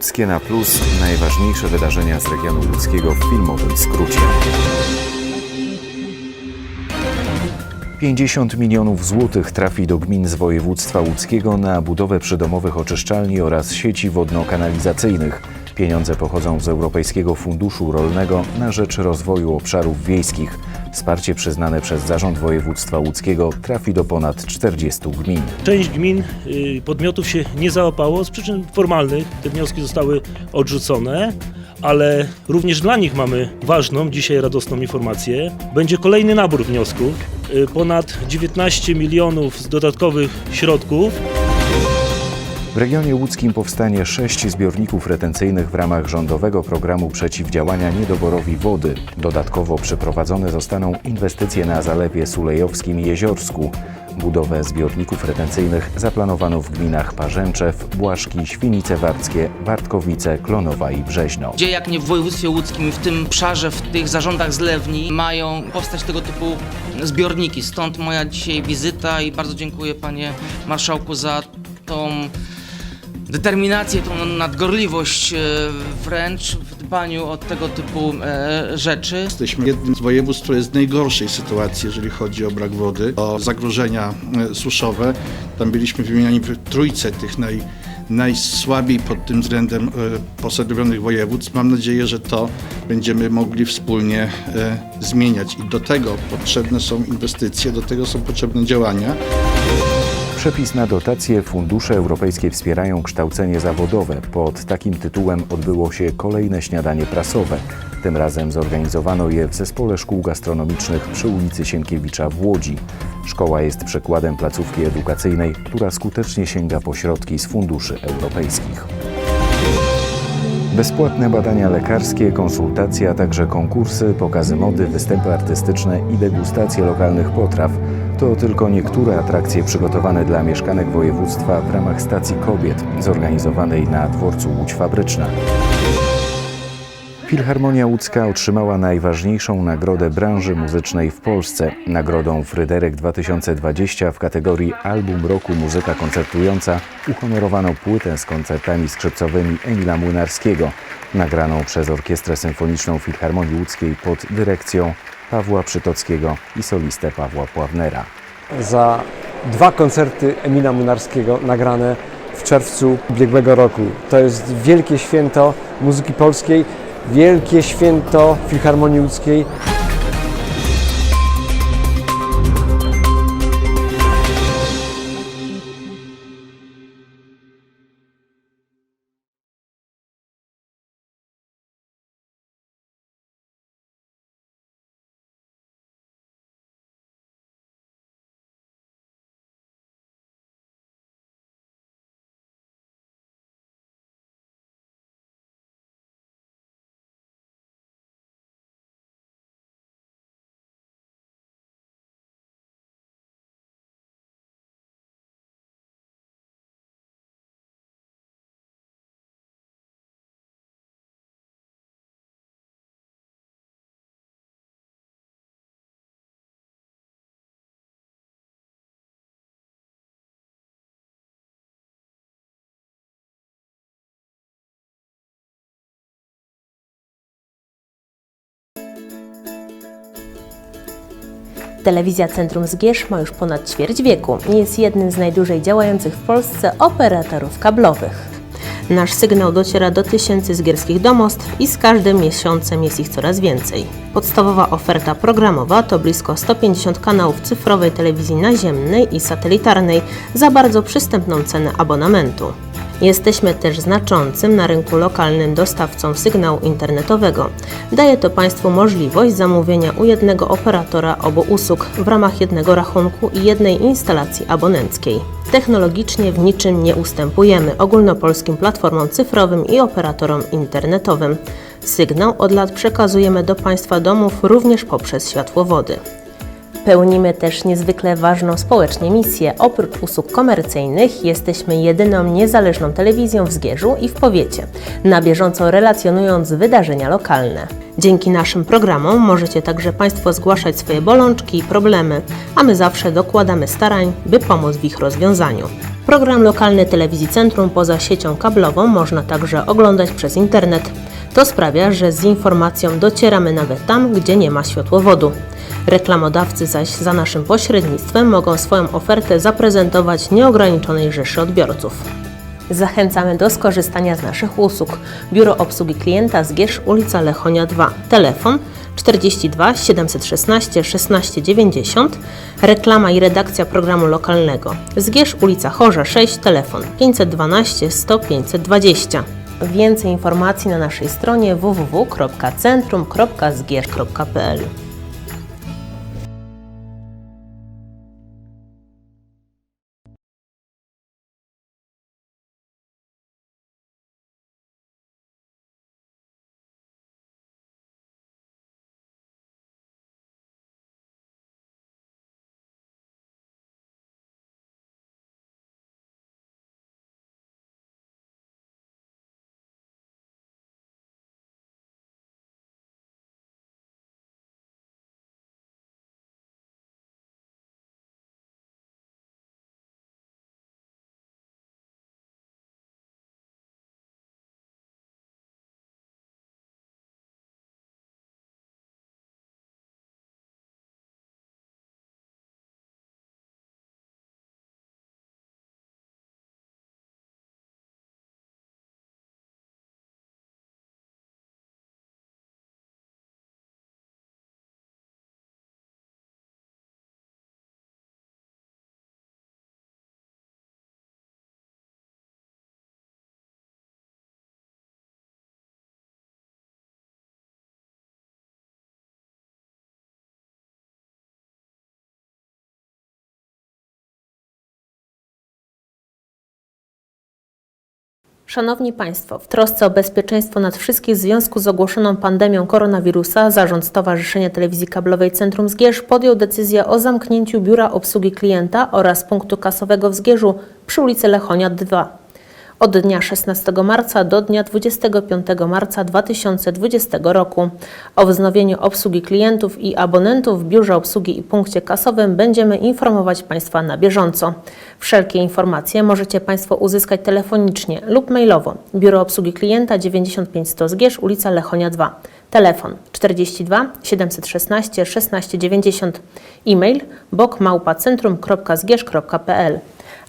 Łódzkie na Plus najważniejsze wydarzenia z regionu łódzkiego w filmowym skrócie. 50 milionów złotych trafi do gmin z województwa łódzkiego na budowę przydomowych oczyszczalni oraz sieci wodno-kanalizacyjnych. Pieniądze pochodzą z Europejskiego Funduszu Rolnego na rzecz rozwoju obszarów wiejskich. Wsparcie przyznane przez Zarząd Województwa Łódzkiego trafi do ponad 40 gmin. Część gmin, y, podmiotów się nie załapało z przyczyn formalnych. Te wnioski zostały odrzucone, ale również dla nich mamy ważną, dzisiaj radosną informację. Będzie kolejny nabór wniosków. Y, Ponad 19 milionów z dodatkowych środków W regionie łódzkim powstanie sześć zbiorników retencyjnych w ramach rządowego programu przeciwdziałania niedoborowi wody. Dodatkowo przeprowadzone zostaną inwestycje na Zalewie Sulejowskim i Jeziorsku. Budowę zbiorników retencyjnych zaplanowano w gminach Parzęczew, Błaszki, Świnice Warckie, Bartkowice, Klonowa i Brzeźno. Gdzie jak nie w województwie łódzkim w tym obszarze, w tych zarządach zlewni mają powstać tego typu zbiorniki. Stąd moja dzisiaj wizyta i bardzo dziękuję panie marszałku za tą determinację, tą nadgorliwość e, wręcz w dbaniu o tego typu e, rzeczy. Jesteśmy jednym z województw, które jest w najgorszej sytuacji, jeżeli chodzi o brak wody, o zagrożenia e, suszowe. Tam byliśmy wymieniani w trójce tych naj, najsłabiej pod tym względem posadowionych województw. Mam nadzieję, że to będziemy mogli wspólnie zmieniać i do tego potrzebne są inwestycje, do tego są potrzebne działania. Przepis na dotacje fundusze europejskie wspierają kształcenie zawodowe. Pod takim tytułem odbyło się kolejne śniadanie prasowe. Tym razem zorganizowano je w Zespole Szkół Gastronomicznych przy ulicy Sienkiewicza w Łodzi. Szkoła jest przykładem placówki edukacyjnej, która skutecznie sięga po środki z funduszy europejskich. Bezpłatne badania lekarskie, konsultacje, a także konkursy, pokazy mody, występy artystyczne i degustacje lokalnych potraw to tylko niektóre atrakcje przygotowane dla mieszkanek województwa w ramach stacji kobiet zorganizowanej na dworcu Łódź Fabryczna. Filharmonia Łódzka otrzymała najważniejszą nagrodę branży muzycznej w Polsce. Nagrodą Fryderyk 2020 w kategorii Album Roku Muzyka Koncertująca uhonorowano płytę z koncertami skrzypcowymi Emila Młynarskiego, nagraną przez Orkiestrę Symfoniczną Filharmonii Łódzkiej pod dyrekcją Pawła Przytockiego i solistę Pawła Pławnera. za dwa koncerty Emila Munarskiego nagrane w czerwcu ubiegłego roku. To jest wielkie święto muzyki polskiej, wielkie święto Filharmonii Łódzkiej. Telewizja Centrum Zgierz ma już ponad ćwierć wieku i jest jednym z najdłużej działających w Polsce operatorów kablowych. Nasz sygnał dociera do tysięcy zgierskich domostw i z każdym miesiącem jest ich coraz więcej. Podstawowa oferta programowa to blisko 150 kanałów cyfrowej telewizji naziemnej i satelitarnej za bardzo przystępną cenę abonamentu. Jesteśmy też znaczącym na rynku lokalnym dostawcą sygnału internetowego. Daje to Państwu możliwość zamówienia u jednego operatora obu usług w ramach jednego rachunku i jednej instalacji abonenckiej. Technologicznie w niczym nie ustępujemy ogólnopolskim platformom cyfrowym i operatorom internetowym. Sygnał od lat przekazujemy do Państwa domów również poprzez światłowody. Pełnimy też niezwykle ważną społecznie misję. Oprócz usług komercyjnych jesteśmy jedyną niezależną telewizją w Zgierzu i w powiecie, na bieżąco relacjonując wydarzenia lokalne. Dzięki naszym programom możecie także Państwo zgłaszać swoje bolączki i problemy, a my zawsze dokładamy starań, by pomóc w ich rozwiązaniu. Program lokalny Telewizji Centrum poza siecią kablową można także oglądać przez internet. To sprawia, że z informacją docieramy nawet tam, gdzie nie ma światłowodu. Reklamodawcy zaś za naszym pośrednictwem mogą swoją ofertę zaprezentować nieograniczonej rzeszy odbiorców. Zachęcamy do skorzystania z naszych usług. Biuro Obsługi Klienta Zgierz, ulica Lechonia 2. Telefon 42 716 16 90. Reklama i redakcja programu lokalnego. Zgierz, ulica Chorza 6. Telefon 512 100 520. Więcej informacji na naszej stronie www.centrum.zgierz.pl Szanowni Państwo, w trosce o bezpieczeństwo nad wszystkich w związku z ogłoszoną pandemią koronawirusa Zarząd Stowarzyszenia Telewizji Kablowej Centrum Zgierz podjął decyzję o zamknięciu biura obsługi klienta oraz punktu kasowego w Zgierzu przy ulicy Lechonia 2 od dnia 16 marca do dnia 25 marca 2020 roku. O wznowieniu obsługi klientów i abonentów w biurze obsługi i punkcie kasowym będziemy informować Państwa na bieżąco. Wszelkie informacje możecie Państwo uzyskać telefonicznie lub mailowo. Biuro Obsługi Klienta 95100 Zgierz, ulica Lechonia 2. Telefon 42 716 1690. E-mail bokmałpacentrum.zgierz.pl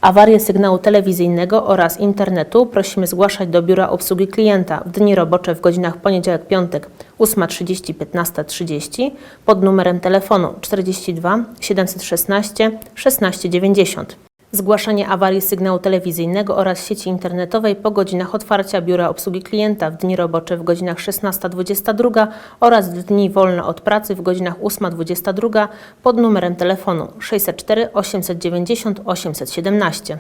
Awarie sygnału telewizyjnego oraz internetu prosimy zgłaszać do Biura Obsługi Klienta w dni robocze w godzinach poniedziałek-piątek 8.30 15.30 pod numerem telefonu 42 716 1690. Zgłaszanie awarii sygnału telewizyjnego oraz sieci internetowej po godzinach otwarcia Biura Obsługi Klienta w dni robocze w godzinach 16-22 oraz w dni wolne od pracy w godzinach 8-22 pod numerem telefonu 604 890 817.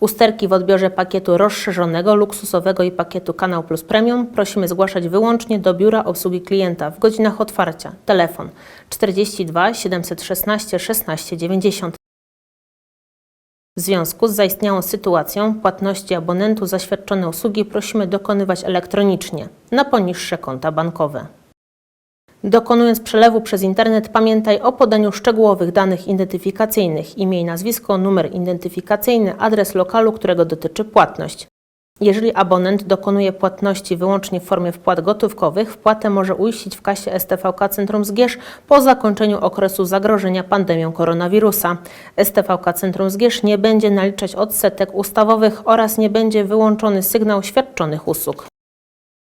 Usterki w odbiorze pakietu rozszerzonego, luksusowego i pakietu Kanał Plus Premium prosimy zgłaszać wyłącznie do Biura Obsługi Klienta w godzinach otwarcia. Telefon 42 716 1690. W związku z zaistniałą sytuacją płatności abonentu za świadczone usługi prosimy dokonywać elektronicznie na poniższe konta bankowe. Dokonując przelewu przez internet, pamiętaj o podaniu szczegółowych danych identyfikacyjnych imię i nazwisko, numer identyfikacyjny, adres lokalu, którego dotyczy płatność. Jeżeli abonent dokonuje płatności wyłącznie w formie wpłat gotówkowych, wpłatę może uiścić w kasie STVK Centrum Zgierz po zakończeniu okresu zagrożenia pandemią koronawirusa. STVK Centrum Zgierz nie będzie naliczać odsetek ustawowych oraz nie będzie wyłączony sygnał świadczonych usług.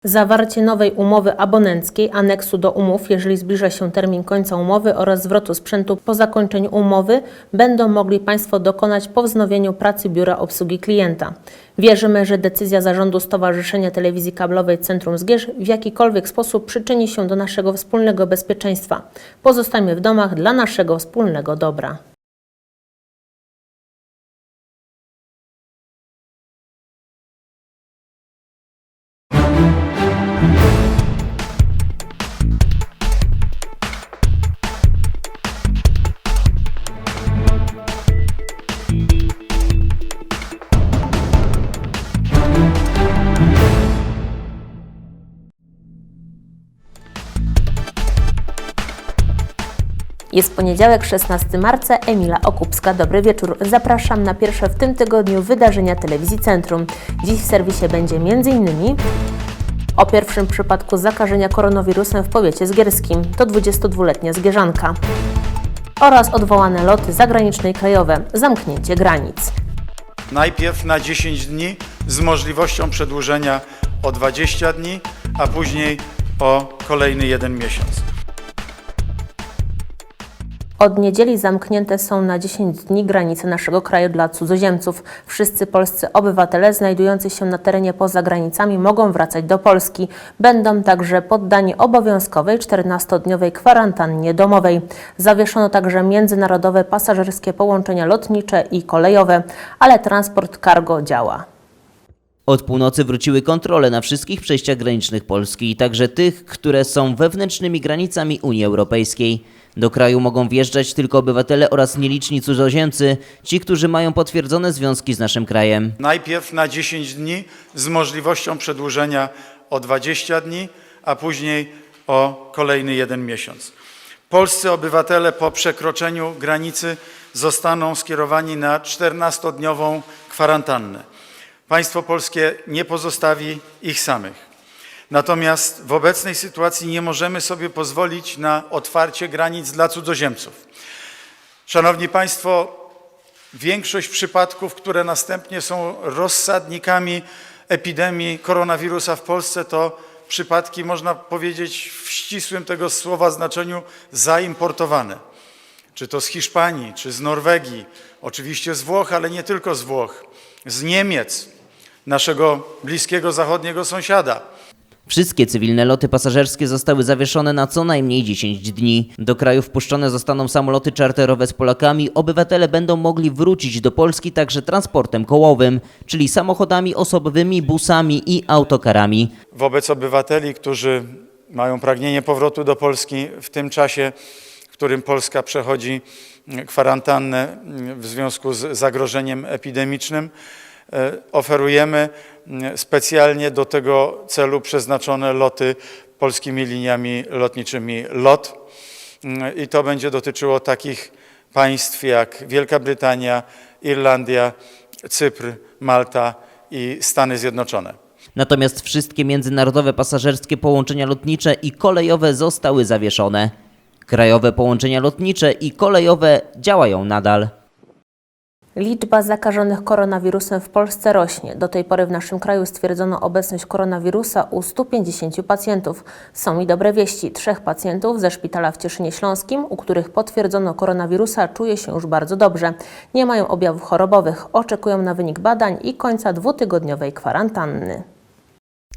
Zawarcie nowej umowy abonenckiej, aneksu do umów, jeżeli zbliża się termin końca umowy oraz zwrotu sprzętu po zakończeniu umowy, będą mogli Państwo dokonać po wznowieniu pracy Biura Obsługi Klienta. Wierzymy, że decyzja Zarządu Stowarzyszenia Telewizji Kablowej Centrum Zgierz w jakikolwiek sposób przyczyni się do naszego wspólnego bezpieczeństwa. Pozostańmy w domach dla naszego wspólnego dobra. Jest poniedziałek, 16 marca. Emila Okupska. Dobry wieczór. Zapraszam na pierwsze w tym tygodniu wydarzenia Telewizji Centrum. Dziś w serwisie będzie m.in. o pierwszym przypadku zakażenia koronawirusem w powiecie zgierskim. To 22-letnia zgierzanka. Oraz odwołane loty zagraniczne i krajowe. Zamknięcie granic. Najpierw na 10 dni z możliwością przedłużenia o 20 dni, a później o kolejny jeden miesiąc. Od niedzieli zamknięte są na 10 dni granice naszego kraju dla cudzoziemców. Wszyscy polscy obywatele znajdujący się na terenie poza granicami mogą wracać do Polski. Będą także poddani obowiązkowej 14-dniowej kwarantannie domowej. Zawieszono także międzynarodowe pasażerskie połączenia lotnicze i kolejowe, ale transport cargo działa. Od północy wróciły kontrole na wszystkich przejściach granicznych Polski, także tych, które są wewnętrznymi granicami Unii Europejskiej. Do kraju mogą wjeżdżać tylko obywatele oraz nieliczni cudzoziemcy, ci, którzy mają potwierdzone związki z naszym krajem. Najpierw na 10 dni z możliwością przedłużenia o 20 dni, a później o kolejny jeden miesiąc. Polscy obywatele po przekroczeniu granicy zostaną skierowani na 14-dniową kwarantannę. Państwo polskie nie pozostawi ich samych. Natomiast w obecnej sytuacji nie możemy sobie pozwolić na otwarcie granic dla cudzoziemców. Szanowni Państwo, większość przypadków, które następnie są rozsadnikami epidemii koronawirusa w Polsce, to przypadki, można powiedzieć, w ścisłym tego słowa znaczeniu zaimportowane. Czy to z Hiszpanii, czy z Norwegii, oczywiście z Włoch, ale nie tylko z Włoch, z Niemiec, naszego bliskiego zachodniego sąsiada. Wszystkie cywilne loty pasażerskie zostały zawieszone na co najmniej 10 dni. Do kraju wpuszczone zostaną samoloty czarterowe z Polakami. Obywatele będą mogli wrócić do Polski także transportem kołowym, czyli samochodami osobowymi, busami i autokarami. wobec obywateli, którzy mają pragnienie powrotu do Polski w tym czasie, w którym Polska przechodzi kwarantannę w związku z zagrożeniem epidemicznym. E, Oferujemy mm, specjalnie do tego celu przeznaczone loty polskimi liniami lotniczymi LOT. Mm, I to będzie dotyczyło takich państw jak Wielka Brytania, Irlandia, Cypr, Malta i Stany Zjednoczone. Natomiast wszystkie międzynarodowe pasażerskie połączenia lotnicze i kolejowe zostały zawieszone. Krajowe połączenia lotnicze i kolejowe działają nadal. Liczba zakażonych koronawirusem w Polsce rośnie. Do tej pory w naszym kraju stwierdzono obecność koronawirusa u 150 pacjentów. Są i dobre wieści. Trzech pacjentów ze szpitala w Cieszynie Śląskim, u których potwierdzono koronawirusa, czuje się już bardzo dobrze. Nie mają objawów chorobowych. Oczekują na wynik badań i końca dwutygodniowej kwarantanny.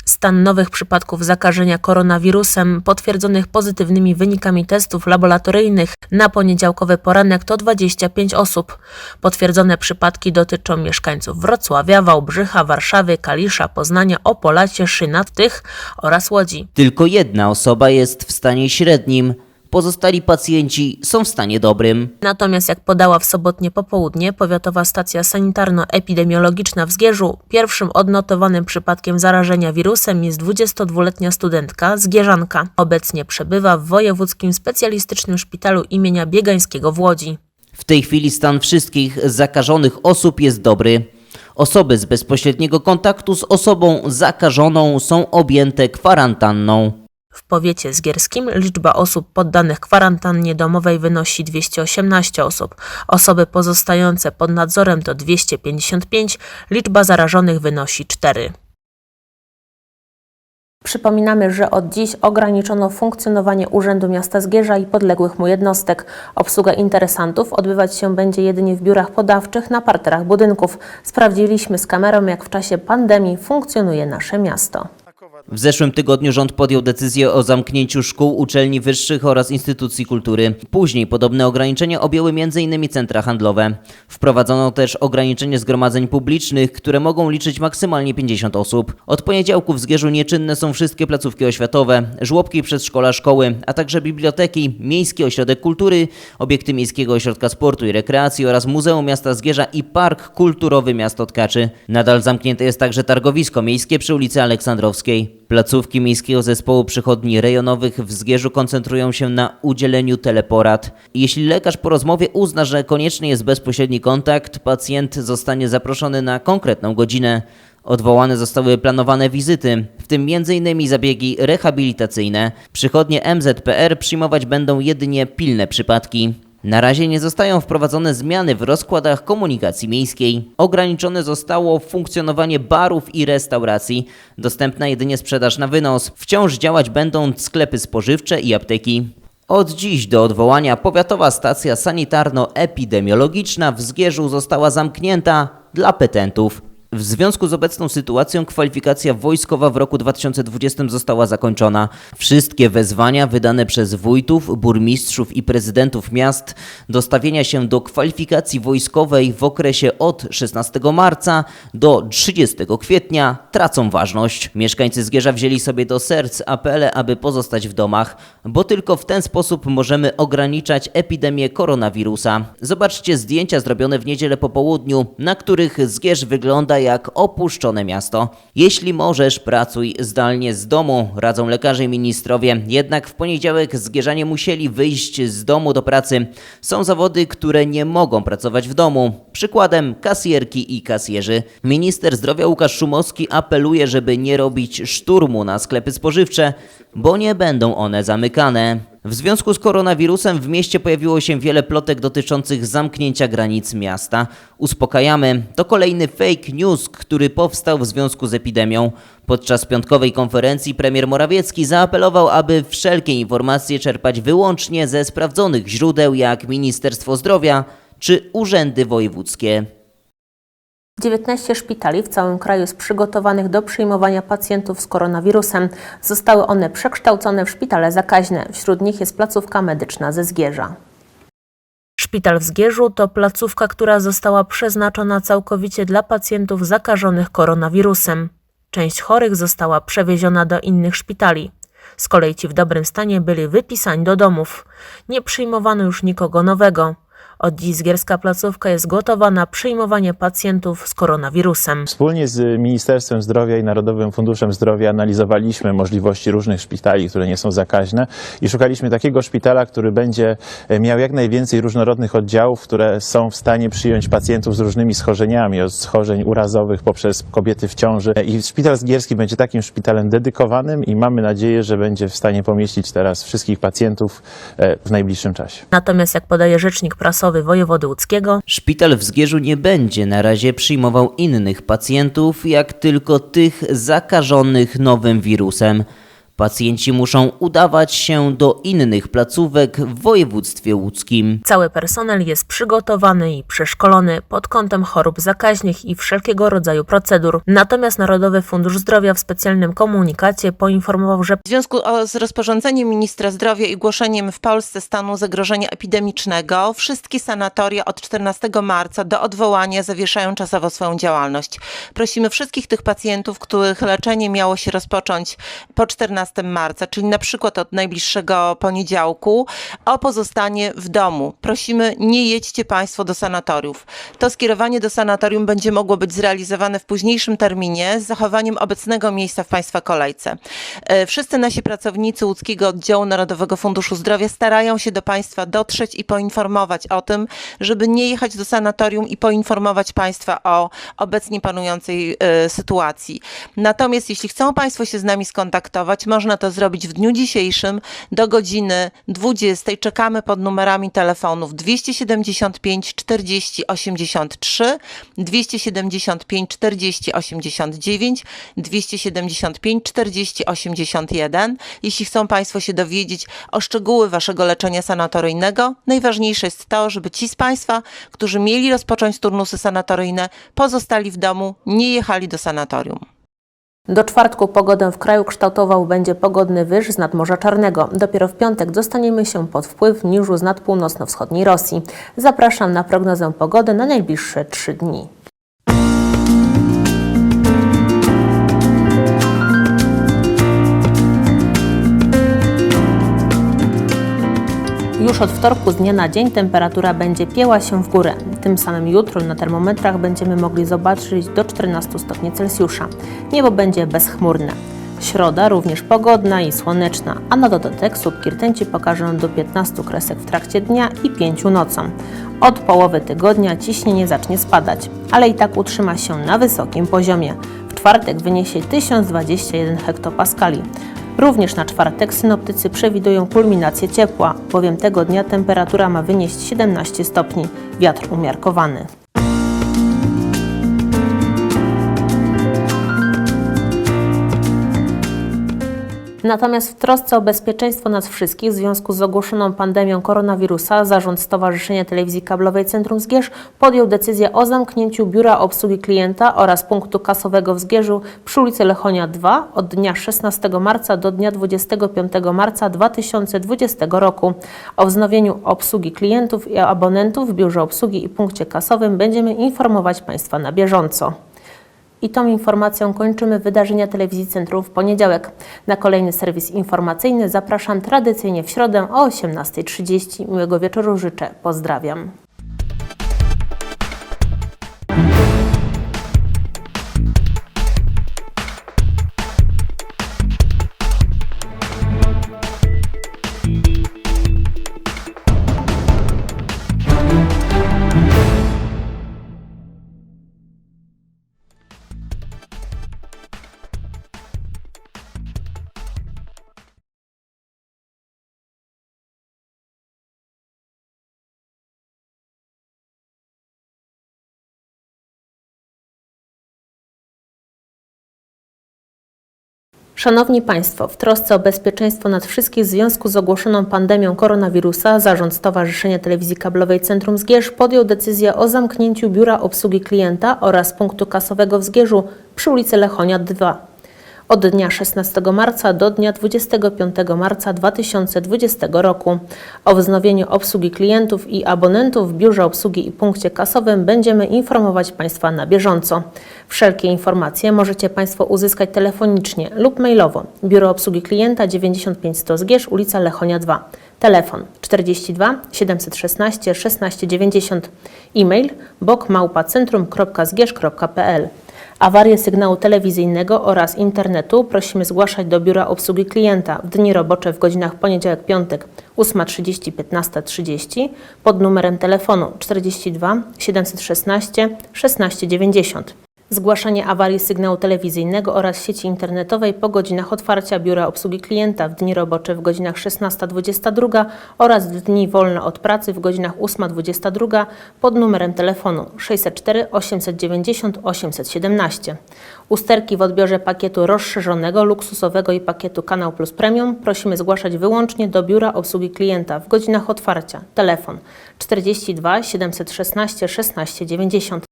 Stan nowych przypadków zakażenia koronawirusem potwierdzonych pozytywnymi wynikami testów laboratoryjnych na poniedziałkowy poranek to 25 osób. Potwierdzone przypadki dotyczą mieszkańców Wrocławia, Wałbrzycha, Warszawy, Kalisza, Poznania, Opola, Cieszyna, Tych oraz Łodzi. Tylko jedna osoba jest w stanie średnim, pozostali pacjenci są w stanie dobrym. Natomiast jak podała w sobotnie popołudnie Powiatowa Stacja Sanitarno-Epidemiologiczna w Zgierzu, pierwszym odnotowanym przypadkiem zarażenia wirusem jest 22-letnia studentka Zgierzanka. Obecnie przebywa w Wojewódzkim Specjalistycznym Szpitalu imienia Biegańskiego w Łodzi. W tej chwili stan wszystkich zakażonych osób jest dobry. Osoby z bezpośredniego kontaktu z osobą zakażoną są objęte kwarantanną. W powiecie zgierskim liczba osób poddanych kwarantannie domowej wynosi 218 osób. Osoby pozostające pod nadzorem to 255, liczba zarażonych wynosi 4. Przypominamy, że od dziś ograniczono funkcjonowanie Urzędu Miasta Zgierza i podległych mu jednostek. Obsługa interesantów odbywać się będzie jedynie w biurach podawczych na parterach budynków. Sprawdziliśmy z kamerą, jak w czasie pandemii funkcjonuje nasze miasto. W zeszłym tygodniu rząd podjął decyzję o zamknięciu szkół, uczelni wyższych oraz instytucji kultury. Później podobne ograniczenia objęły m.in. centra handlowe. Wprowadzono też ograniczenie zgromadzeń publicznych, które mogą liczyć maksymalnie 50 osób. Od poniedziałku w Zgierzu nieczynne są wszystkie placówki oświatowe, żłobki, przedszkola, szkoły, a także biblioteki, miejski ośrodek kultury, obiekty Miejskiego Ośrodka Sportu i Rekreacji oraz Muzeum Miasta Zgierza i Park Kulturowy Miasto Tkaczy. Nadal zamknięte jest także targowisko miejskie przy ulicy Aleksandrowskiej. Placówki Miejskiego Zespołu Przychodni Rejonowych w Zgierzu koncentrują się na udzieleniu teleporad. Jeśli lekarz po rozmowie uzna, że konieczny jest bezpośredni kontakt, pacjent zostanie zaproszony na konkretną godzinę. Odwołane zostały planowane wizyty, w tym m.in. zabiegi rehabilitacyjne. Przychodnie MZPR przyjmować będą jedynie pilne przypadki. Na razie nie zostają wprowadzone zmiany w rozkładach komunikacji miejskiej. Ograniczone zostało funkcjonowanie barów i restauracji. Dostępna jedynie sprzedaż na wynos. Wciąż działać będą sklepy spożywcze i apteki. Od dziś do odwołania powiatowa stacja sanitarno-epidemiologiczna w Zgierzu została zamknięta dla petentów. W związku z obecną sytuacją kwalifikacja wojskowa w roku 2020 została zakończona. Wszystkie wezwania wydane przez wójtów, burmistrzów i prezydentów miast do stawienia się do kwalifikacji wojskowej w okresie od 16 marca do 30 kwietnia tracą ważność. Mieszkańcy Zgierza wzięli sobie do serc apele, aby pozostać w domach, bo tylko w ten sposób możemy ograniczać epidemię koronawirusa. Zobaczcie zdjęcia zrobione w niedzielę po południu, na których Zgierz wygląda jak opuszczone miasto. Jeśli możesz, pracuj zdalnie z domu, radzą lekarze i ministrowie. Jednak w poniedziałek Zgierzanie musieli wyjść z domu do pracy. Są zawody, które nie mogą pracować w domu. Przykładem kasjerki i kasjerzy. Minister zdrowia Łukasz Szumowski apeluje, żeby nie robić szturmu na sklepy spożywcze, bo nie będą one zamykane. W związku z koronawirusem w mieście pojawiło się wiele plotek dotyczących zamknięcia granic miasta. Uspokajamy, to kolejny fake news, który powstał w związku z epidemią. Podczas piątkowej konferencji premier Morawiecki zaapelował, aby wszelkie informacje czerpać wyłącznie ze sprawdzonych źródeł jak Ministerstwo Zdrowia czy urzędy wojewódzkie. 19 szpitali w całym kraju jest przygotowanych do przyjmowania pacjentów z koronawirusem. Zostały one przekształcone w szpitale zakaźne. Wśród nich jest placówka medyczna ze Zgierza. Szpital w Zgierzu to placówka, która została przeznaczona całkowicie dla pacjentów zakażonych koronawirusem. Część chorych została przewieziona do innych szpitali. Z kolei ci w dobrym stanie byli wypisani do domów. Nie przyjmowano już nikogo nowego. Od dziś zgierska placówka jest gotowa na przyjmowanie pacjentów z koronawirusem. Wspólnie z Ministerstwem Zdrowia i Narodowym Funduszem Zdrowia analizowaliśmy możliwości różnych szpitali, które nie są zakaźne i szukaliśmy takiego szpitala, który będzie miał jak najwięcej różnorodnych oddziałów, które są w stanie przyjąć pacjentów z różnymi schorzeniami, od schorzeń urazowych poprzez kobiety w ciąży. I szpital zgierski będzie takim szpitalem dedykowanym i mamy nadzieję, że będzie w stanie pomieścić teraz wszystkich pacjentów e, w najbliższym czasie. Natomiast jak podaje rzecznik prasowy wojewody łódzkiego, Szpital w Zgierzu nie będzie na razie przyjmował innych pacjentów, jak tylko tych zakażonych nowym wirusem. Pacjenci muszą udawać się do innych placówek w województwie łódzkim. cały personel jest przygotowany i przeszkolony pod kątem chorób zakaźnych i wszelkiego rodzaju procedur. Natomiast Narodowy Fundusz Zdrowia w specjalnym komunikacie poinformował, że W związku z rozporządzeniem ministra zdrowia i głoszeniem w Polsce stanu zagrożenia epidemicznego, wszystkie sanatoria od 14 marca do odwołania zawieszają czasowo swoją działalność. Prosimy wszystkich tych pacjentów, których leczenie miało się rozpocząć po 14 marca, czyli na przykład od najbliższego poniedziałku, o pozostanie w domu. Prosimy, nie jedźcie Państwo do sanatoriów. To skierowanie do sanatorium będzie mogło być zrealizowane w późniejszym terminie z zachowaniem obecnego miejsca w Państwa kolejce. E, Wszyscy nasi pracownicy łódzkiego oddziału Narodowego Funduszu Zdrowia starają się do Państwa dotrzeć i poinformować o tym, żeby nie jechać do sanatorium i poinformować Państwa o obecnie panującej e, sytuacji. Natomiast jeśli chcą Państwo się z nami skontaktować, można to zrobić w dniu dzisiejszym do godziny 20. Czekamy pod numerami telefonów 275 40 83, 275 40 89, 275 40 81. Jeśli chcą Państwo się dowiedzieć o szczegóły Waszego leczenia sanatoryjnego, najważniejsze jest to, żeby ci z Państwa, którzy mieli rozpocząć turnusy sanatoryjne, pozostali w domu, nie jechali do sanatorium. Do czwartku pogodę w kraju kształtował będzie pogodny wyż z nadmorza Czarnego. Dopiero w piątek dostaniemy się pod wpływ niżu z nad północno-wschodniej Rosji. Zapraszam na prognozę pogody na najbliższe trzy dni. Już od wtorku z dnia na dzień temperatura będzie pieła się w górę. Tym samym jutro na termometrach będziemy mogli zobaczyć do 14 stopni Celsjusza. Niebo będzie bezchmurne. Środa również pogodna i słoneczna, a na dodatek słupki rtęci pokażą do 15 kresek w trakcie dnia i 5 nocą. Od połowy tygodnia ciśnienie zacznie spadać, ale i tak utrzyma się na wysokim poziomie. W czwartek wyniesie 1021 hektopaskali. Również na czwartek synoptycy przewidują kulminację ciepła, bowiem tego dnia temperatura ma wynieść 17 stopni, wiatr umiarkowany. Natomiast w trosce o bezpieczeństwo nas wszystkich w związku z ogłoszoną pandemią koronawirusa Zarząd Stowarzyszenia Telewizji Kablowej Centrum Zgierz podjął decyzję o zamknięciu biura obsługi klienta oraz punktu kasowego w Zgierzu przy ulicy Lechonia 2 od dnia 16 marca do dnia 25 marca 2020 roku. O wznowieniu obsługi klientów i abonentów w biurze obsługi i punkcie kasowym będziemy informować Państwa na bieżąco. I tą informacją kończymy wydarzenia Telewizji Centrum w poniedziałek. Na kolejny serwis informacyjny zapraszam tradycyjnie w środę o 18.30. Miłego wieczoru życzę. Pozdrawiam. Szanowni Państwo, w trosce o bezpieczeństwo nad wszystkich w związku z ogłoszoną pandemią koronawirusa Zarząd Stowarzyszenia Telewizji Kablowej Centrum Zgierz podjął decyzję o zamknięciu biura obsługi klienta oraz punktu kasowego w Zgierzu przy ulicy Lechonia 2 od dnia 16 marca do dnia 25 marca 2020 roku. O wznowieniu obsługi klientów i abonentów w biurze obsługi i punkcie kasowym będziemy informować Państwa na bieżąco. Wszelkie informacje możecie Państwo uzyskać telefonicznie lub mailowo. Biuro Obsługi Klienta 95100 Zgierz, ulica Lechonia 2. Telefon 42 716 1690. E-mail bokmałpacentrum.zgierz.pl Awarie sygnału telewizyjnego oraz internetu prosimy zgłaszać do Biura Obsługi Klienta w dni robocze w godzinach poniedziałek-piątek 8.30 15.30 pod numerem telefonu 42 716 1690. Zgłaszanie awarii sygnału telewizyjnego oraz sieci internetowej po godzinach otwarcia Biura Obsługi Klienta w dni robocze w godzinach 16-22 oraz w dni wolne od pracy w godzinach 8-22 pod numerem telefonu 604 890 817. Usterki w odbiorze pakietu rozszerzonego, luksusowego i pakietu Kanał Plus Premium prosimy zgłaszać wyłącznie do Biura Obsługi Klienta w godzinach otwarcia. Telefon 42 716 1690.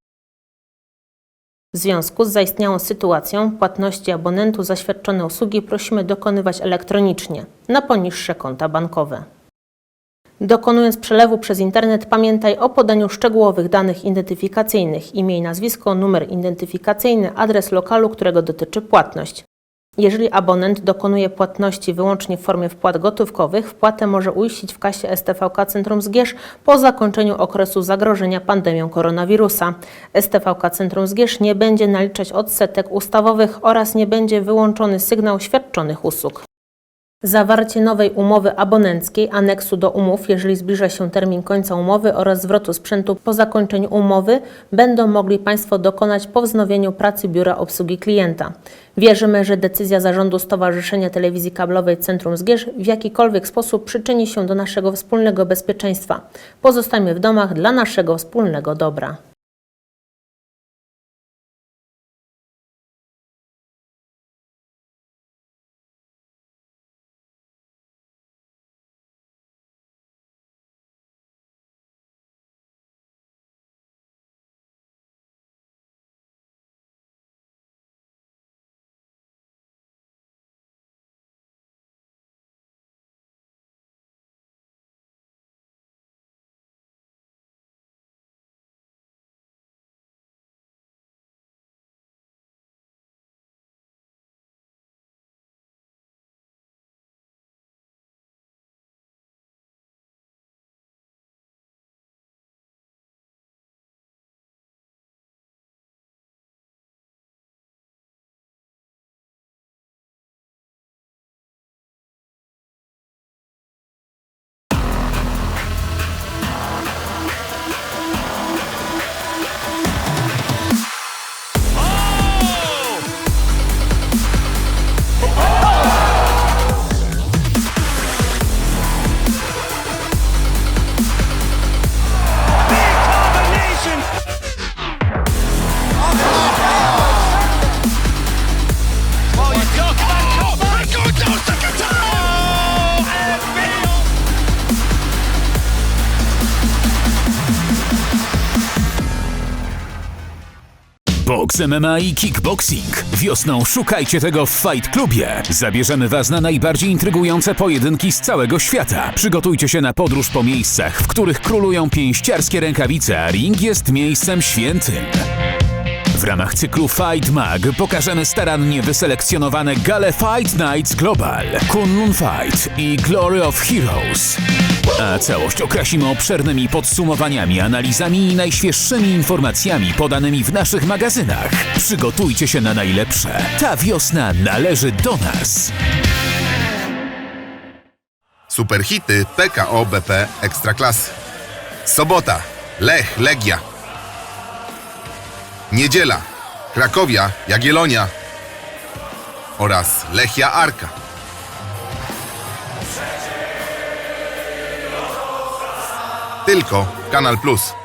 W związku z zaistniałą sytuacją płatności abonentu za świadczone usługi prosimy dokonywać elektronicznie na poniższe konta bankowe. Dokonując przelewu przez internet, pamiętaj o podaniu szczegółowych danych identyfikacyjnych, imię i nazwisko, numer identyfikacyjny, adres lokalu, którego dotyczy płatność. Jeżeli abonent dokonuje płatności wyłącznie w formie wpłat gotówkowych, wpłatę może uiścić w kasie STVK Centrum Zgierz po zakończeniu okresu zagrożenia pandemią koronawirusa. STVK Centrum Zgierz nie będzie naliczać odsetek ustawowych oraz nie będzie wyłączony sygnał świadczonych usług. Zawarcie nowej umowy abonenckiej, aneksu do umów, jeżeli zbliża się termin końca umowy oraz zwrotu sprzętu po zakończeniu umowy, będą mogli Państwo dokonać po wznowieniu pracy Biura Obsługi Klienta. Wierzymy, że decyzja Zarządu Stowarzyszenia Telewizji Kablowej Centrum Zgierz w jakikolwiek sposób przyczyni się do naszego wspólnego bezpieczeństwa. Pozostańmy w domach dla naszego wspólnego dobra. MMA i kickboxing. Wiosną szukajcie tego w Fight Clubie. Zabierzemy Was na najbardziej intrygujące pojedynki z całego świata. Przygotujcie się na podróż po miejscach, w których królują pięściarskie rękawice, a ring jest miejscem świętym. W ramach cyklu Fight Mag pokażemy starannie wyselekcjonowane gale Fight Nights Global, Kunlun Fight i Glory of Heroes. A całość okrasimy obszernymi podsumowaniami, analizami i najświeższymi informacjami podanymi w naszych magazynach. Przygotujcie się na najlepsze. Ta wiosna należy do nas. Superhity PKO BP Ekstraklasy. Sobota Lech Legia. Niedziela Krakowia Jagiellonia oraz Lechia Arka. Tylko Kanal Plus.